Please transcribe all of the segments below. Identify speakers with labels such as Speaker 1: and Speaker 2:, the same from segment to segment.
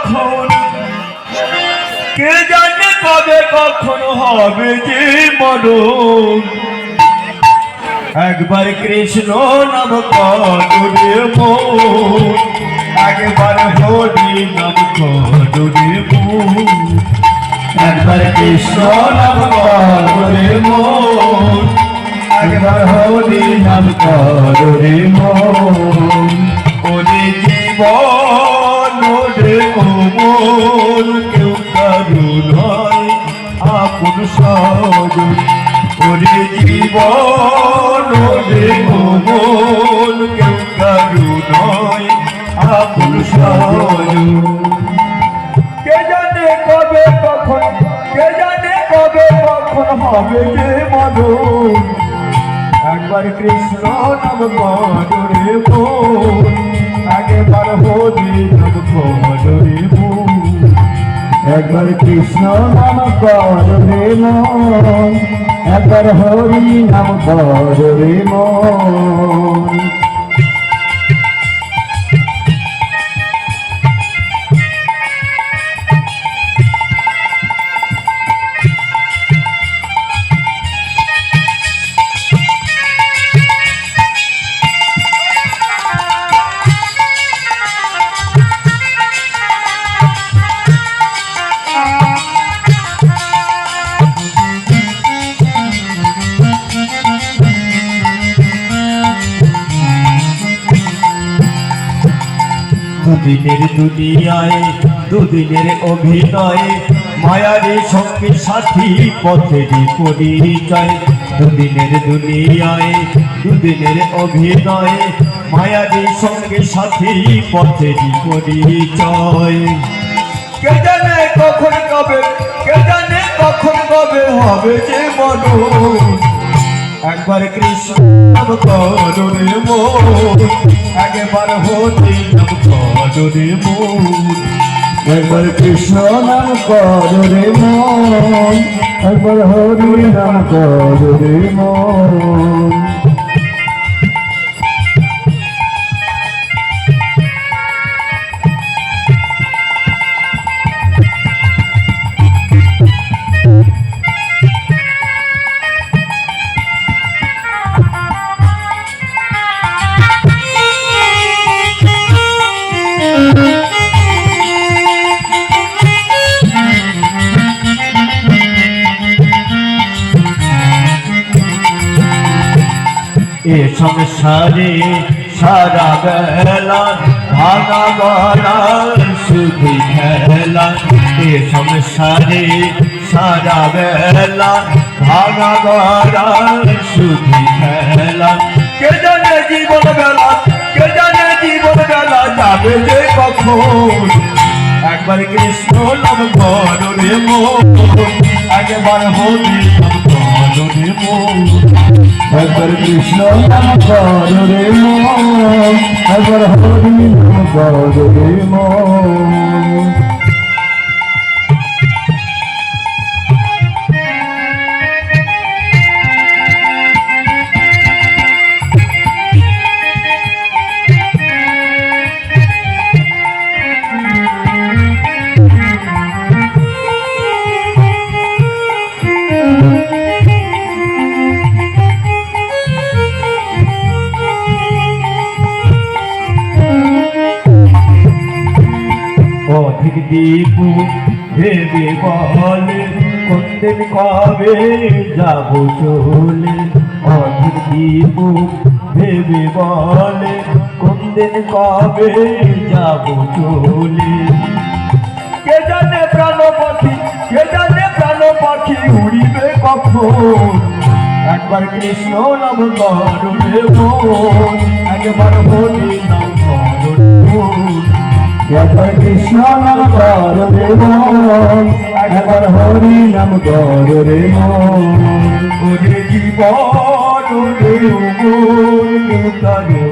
Speaker 1: কখন? কে জানে কবে কখন হবে যে মরণ? একবার কৃষ্ণ নাম মন, একবার হরি নাম মন। একবার কৃষ্ণ নাম মন, একবার হরি নাম করে মন। আপন ওরে জীবন ওরে কোমল কেউ কারু নয় আপন সজন কে জানে কবে কখন, কে জানে কবে কখন হবে যে মদন একবার কৃষ্ণ নাম করে মন একবার হরি নাম মন
Speaker 2: একবার কৃষ্ণ নাম করবে মন একবার হরি নাম করবে মন।
Speaker 1: দুদিনের দুনিয়ায়, দুদিনের অভিনয়ে, মায়ারে সঙ্গে সাথী পথেরই পরিচয় দুদিনের দুনিয়ায়, দুদিনের অভিনয়ে, মায়ারে সঙ্গে সাথী পথেরই পরিচয় কে জানে কখন কবে, কে জানে কখন কবে হবে যে মরণ একবার কৃষ্ণ করুণে মন একবার হতে নাম করুণে
Speaker 2: একবার কৃষ্ণ নাম করবে মন একবার হরি নাম করবে মন
Speaker 1: এ সংসারে সারা বেলা, ভাঙা গলা শুধু খেলা। এ সংসারে সারা বেলা, ভাঙা গলা শুধু খেলা। কে জানে জীবন বেলা, কে জানে জীবন বেলা, যাবে যে কখন? একবার কৃষ্ণ নাম করুণে মন, একবার হরি নাম করুণে মন।
Speaker 2: একবার কৃষ্ণ নাম মর হরি নাম করবে
Speaker 1: অধিক দীপু ভেবে বলে কোনদিন কবে যাব চলে? অধিক দীপু ভেবে বলে কোনদিন কবে যাব চলে? কে জানে প্রাণ পাখি কে জানে প্রাণ পাখি উড়িবে কখন? একবার কৃষ্ণ নাম করবে একবার হরি নাম করবে
Speaker 2: একবার কৃষ্ণ নাম করবে মন একবার হরি নাম করবে মন
Speaker 1: ওরে জীবন ওরে মন কারও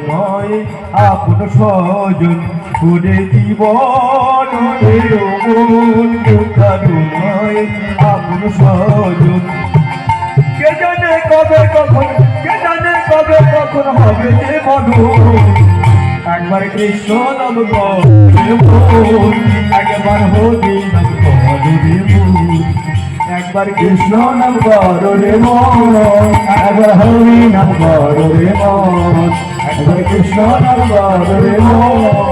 Speaker 1: আপন স্বজন ওরে জীবন ওরে মন কারও নয় আপন স্বজন কে জানে কবে কখন, কে জানে কবে কখন হবে যে মন একবার কৃষ্ণ নাম একবার হরি নাম একবার
Speaker 2: কৃষ্ণ নাম করো রে মন একবার হরি নাম করো রে মন একবার কৃষ্ণ নাম করো রে মন